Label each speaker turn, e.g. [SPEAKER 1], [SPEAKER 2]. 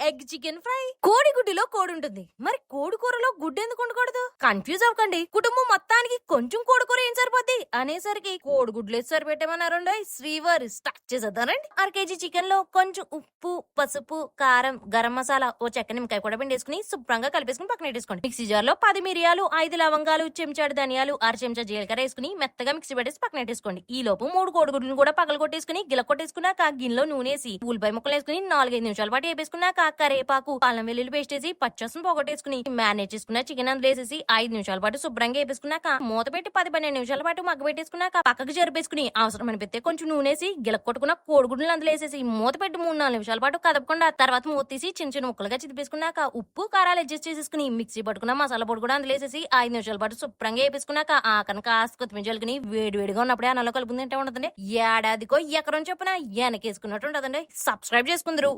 [SPEAKER 1] Egg chicken fry. కోడిగుడ్డులో కోడి ఉంటుంది మరి కోడి కూరలో గుడ్డు ఎందుకు ఉండకూడదు కన్ఫ్యూజ్ అవ్వకండి. కుటుంబం మొత్తానికి కొంచెం కోడి అనేసరికి కోడిగుడ్లు గుడ్లు వేసి సరిపెట్టమన్నారండి శ్రీవారి స్టార్ట్ చేసేద్దారండి అర కేజీ చికెన్లో కొంచెం ఉప్పు పసుపు కారం గరం మసాలా ఓ చెక్క నిమ్మకాయ కూడా పిండేసుకుని శుభ్రంగా కలిపేసుకుని పక్కన పెట్టేసుకోండి. మిక్సీ జార్లో పది మిరియాలు ఐదు లవంగాలు చెంచాడు ధనియాలు అర చెంచా జీలకర్ర వేసుకుని మెత్తగా మిక్సీ పెట్టేసి పక్కన పెట్టేసుకోండి. ఈ లోపు మూడు కోడిగుడ్లను కూడా పగల కొట్టేసుకుని గిల కొట్టేసుకున్నాక గిన్నెలో నూనె వేసి ఉల్లిపాయ ముక్కలు వేసుకుని నాలుగైదు నిమిషాల పాటు వేపేసుకున్నాక కరేపాకు అల్లం వెల్లుల్లి పేస్ట్ వేసి పచ్చసం పోగొట్టేసుకుని మ్యారినేట్ చేసుకున్న చికెన్ అందులో వేసేసి ఐదు నిమిషాల పాటు శుభ్రంగా వేపేసుకున్నాక మూత పెట్టి పది పన్నెండు నిమిషాల పాటు మగ్గ పెట్టేసుకున్నాక పక్కకు జరిపేసుకుని అవసరం అనిపిస్తే కొంచెం నూనె వేసి గిల కొట్టుకున్న కోడిగుడ్లు అందులో వేసేసి మూత పెట్టి మూడు నాలుగు నిమిషాల పాటు కదపకుండా తర్వాత మూత తీసి చిన్న చిన్న ముక్కలుగా చిదిపేసుకున్నాక ఉప్పు కారాలు అడ్జస్ట్ చేసేసుకుని మిక్సీ పట్టుకున్న మసాలా పొడి కూడా అందులో వేసేసి ఐదు నిమిషాల పాటు శుభ్రంగా వేపేసుకున్నాక ఆ కనుక కాస్త కొత్తిమీర జల్లుకుని వేడి వేడిగా ఉన్నప్పుడే అన్నంలో కలుపుకుంటే ఉంటుందండి. ఏడాదికో ఎకరం చొప్పున వెనకేసుకున్నట్టు ఉంటుందండి. సబ్స్క్రైబ్ చేసుకుందరు.